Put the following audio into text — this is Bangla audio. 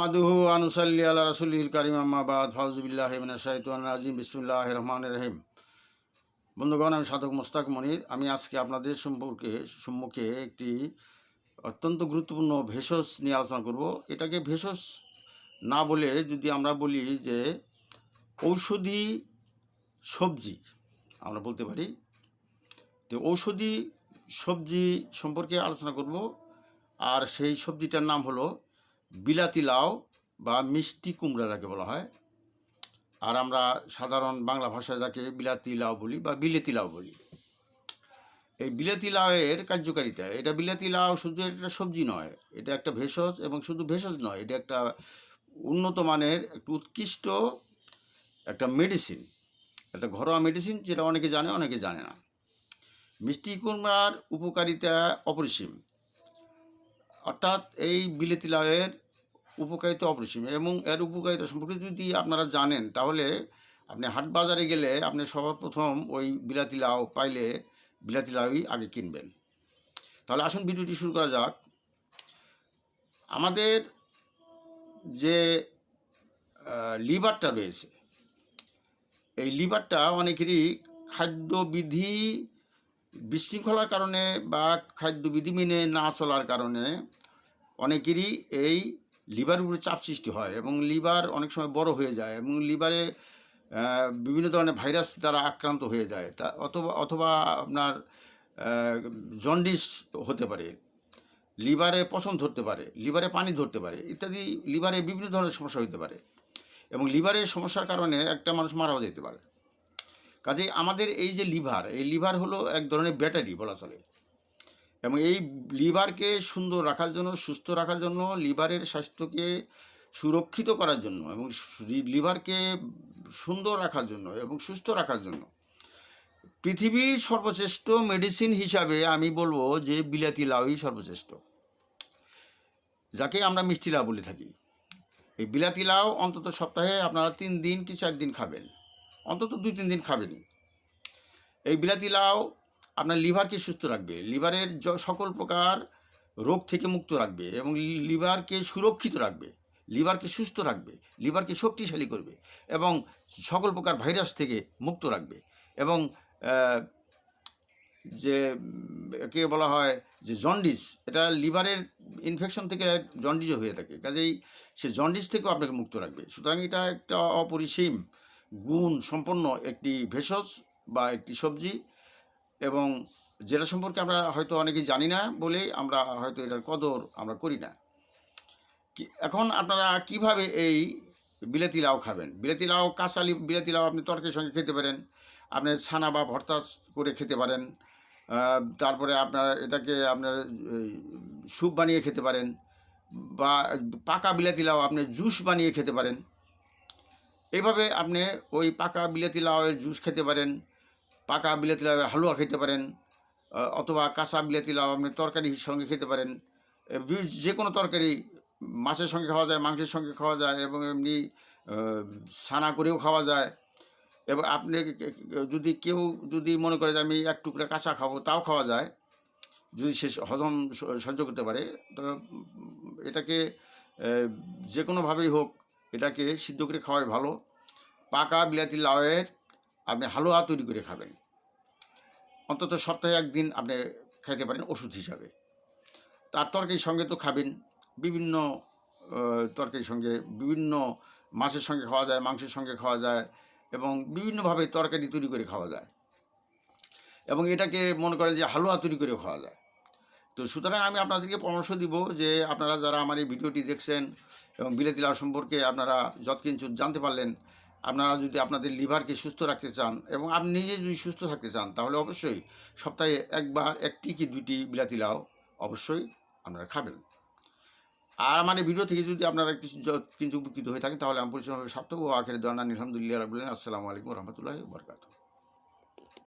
নাহমাদুহু আনুসাল্লি আল্লাহ রাসুলিল কারিম আম্মাবাদ ফাউজুবিল্লাহ শাহিদান রাজিম বিসমুল্লাহ রহমান রহিম বন্ধুগণ, আমি সাধক মোস্তাক মনির। আমি আজকে আপনাদের সম্পর্কে, সম্মুখে একটি অত্যন্ত গুরুত্বপূর্ণ ভেষজ নিয়ে আলোচনা করব। এটাকে ভেষজ না বলে যদি আমরা বলি যে ঔষধি সবজি, আমরা বলতে পারি। তো ঔষধি সবজি সম্পর্কে আলোচনা করব। আর সেই সবজিটার নাম হলো বিলাতি লাউ বা মিষ্টি কুমড়া যাকে বলা হয়। আর আমরা সাধারণ বাংলা ভাষায় যাকে বিলাতি লাউ বলি বা বিলেতি লাউ বলি। এই বিলাতি লাউয়ের কার্যকারিতা, এটা বিলাতি লাউ শুধু একটা সবজি নয়, এটা একটা ভেষজ এবং শুধু ভেষজ নয়, এটা একটা উন্নত মানের একটা উৎকৃষ্ট একটা মেডিসিন একটা ঘরোয়া মেডিসিন যেটা অনেকে জানে অনেকে জানে না। মিষ্টি কুমড়ার উপকারিতা অপরিসীম। অর্থাৎ এই বিলেতি লাউয়ের উপকারিতা অপরিসীম এবং এর উপকারিতা সম্পর্কে যদি আপনারা জানেন, তাহলে আপনি হাট বাজারে গেলে আপনি সবার প্রথম ওই বিলাতি লাউ পাইলে বিলাতি লাউই আগে কিনবেন। তাহলে আসুন ভিডিওটি শুরু করা যাক। আমাদের যে লিভারটা রয়েছে, এই লিভারটা অনেকেরই খাদ্যবিধি বিশৃঙ্খলার কারণে বা খাদ্যবিধি মেনে না চলার কারণে অনেকেরই এই লিভারের উপরে চাপ সৃষ্টি হয় এবং লিভার অনেক সময় বড় হয়ে যায় এবং লিভারে বিভিন্ন ধরনের ভাইরাস দ্বারা আক্রান্ত হয়ে যায়। তা অথবা অথবা আপনার জন্ডিস হতে পারে, লিভারে পচন ধরতে পারে, লিভারে পানি ধরতে পারে ইত্যাদি, লিভারে বিভিন্ন ধরনের সমস্যা হতে পারে এবং লিভারের সমস্যার কারণে একটা মানুষ মারাও যেতে পারে। কাজেই আমাদের এই যে লিভার, এই লিভার হলো এক ধরনের ব্যাটারি বলা চলে। এবং এই লিভারকে সুন্দর রাখার জন্য, সুস্থ রাখার জন্য, লিভারের স্বাস্থ্যকে সুরক্ষিত করার জন্য এবং লিভারকে সুন্দর রাখার জন্য এবং সুস্থ রাখার জন্য। পৃথিবীর সর্বশ্রেষ্ঠ মেডিসিন হিসাবে আমি বলব যে বিলাতি লাউই সর্বশ্রেষ্ঠ। যাকে আমরা মিষ্টি লাউ বলে থাকি। এই বিলাতি লাউ অন্তত সপ্তাহে আপনারা তিন দিন কি চার দিন খাবেন? অন্তত দুই তিন দিন খাবেনই। এই বিলাতি লাউ আপনার লিভারকে সুস্থ রাখবে, লিভারের সকল প্রকার রোগ থেকে মুক্ত রাখবে এবং লিভারকে সুরক্ষিত রাখবে, লিভারকে সুস্থ রাখবে, লিভারকে শক্তিশালী করবে এবং সকল প্রকার ভাইরাস থেকে মুক্ত রাখবে এবং যে, একে বলা হয় যে জন্ডিস, এটা লিভারের ইনফেকশন থেকে জন্ডিসও হয়ে থাকে। কাজেই সে জন্ডিস থেকেও আপনাকে মুক্ত রাখবে। সুতরাং এটা একটা অপরিসীম গুণ সম্পন্ন একটি ভেষজ বা একটি সবজি। এবং যেটা সম্পর্কে আমরা হয়তো অনেকেই জানি না বলেই আমরা হয়তো এটার কদর আমরা করি না। এখন আপনারা কীভাবে এই বিলাতি লাউ খাবেন? বিলাতি লাউ কাঁচা বিলাতি লাউ আপনি তরকারির সঙ্গে খেতে পারেন। আপনি ছানা বা ভর্তা করে খেতে পারেন। তারপরে আপনার এটাকে আপনার স্যুপ বানিয়ে খেতে পারেন বা পাকা বিলাতি লাউ আপনি জুস বানিয়ে খেতে পারেন। এইভাবে আপনি ওই পাকা বিলাতি লাউয়ের জুস খেতে পারেন। পাকা বিলাতি লাউয়ের হালুয়া খেতে পারেন অথবা কাঁচা বিলাতি লাউ আপনি তরকারির সঙ্গে খেতে পারেন। যে কোনো তরকারি, মাছের সঙ্গে খাওয়া যায়, মাংসের সঙ্গে খাওয়া যায় এবং এমনি ছানা করেও খাওয়া যায়। এবং আপনি যদি কেউ যদি মনে করে যে আমি এক টুকরা কাঁচা খাব, তাও খাওয়া যায়। যদি সে হজম সহ্য করতে পারে, তো এটাকে যে কোনোভাবেই হোক, এটাকে সিদ্ধ করে খাওয়াই ভালো। পাকা বিলাতি লাউয়ের আপনি হালুয়া তৈরি করে খাবেন। অন্তত সপ্তাহে একদিন আপনি খাইতে পারেন ওষুধ হিসাবে। তার তরকারির সঙ্গে তো খাবেন, বিভিন্ন তরকারির সঙ্গে, বিভিন্ন মাছের সঙ্গে খাওয়া যায়, মাংসের সঙ্গে খাওয়া যায় এবং বিভিন্নভাবে তরকারি তৈরি করে খাওয়া যায়। এবং এটাকে মনে করেন যে হালুয়া তৈরি করে খাওয়া যায়। তো সুতরাং আমি আপনাদেরকে পরামর্শ দিব যে আপনারা যারা আমার এই ভিডিওটি দেখছেন এবং বিলেতি লাউ সম্পর্কে আপনারা যৎকিঞ্চু জানতে পারলেন আপনারা যদি আপনাদের লিভারকে সুস্থ রাখতে চান এবং আপনি নিজে যদি সুস্থ থাকতে চান, তাহলে অবশ্যই সপ্তাহে একবার একটি কি দুইটি বিলাতি লাউ অবশ্যই আপনারা খাবেন। আর আমার এই ভিডিও থেকে যদি আপনারা কিছু কিছু উপকৃত হয়ে থাকেন, তাহলে আমি পরিশ্রম সার্থক ও আখের দোয়ানা, আলহামদুলিল্লাহ রাবুল্লাহ আসসালামু আলাইকুম রহমতুল্লাহ বরকাত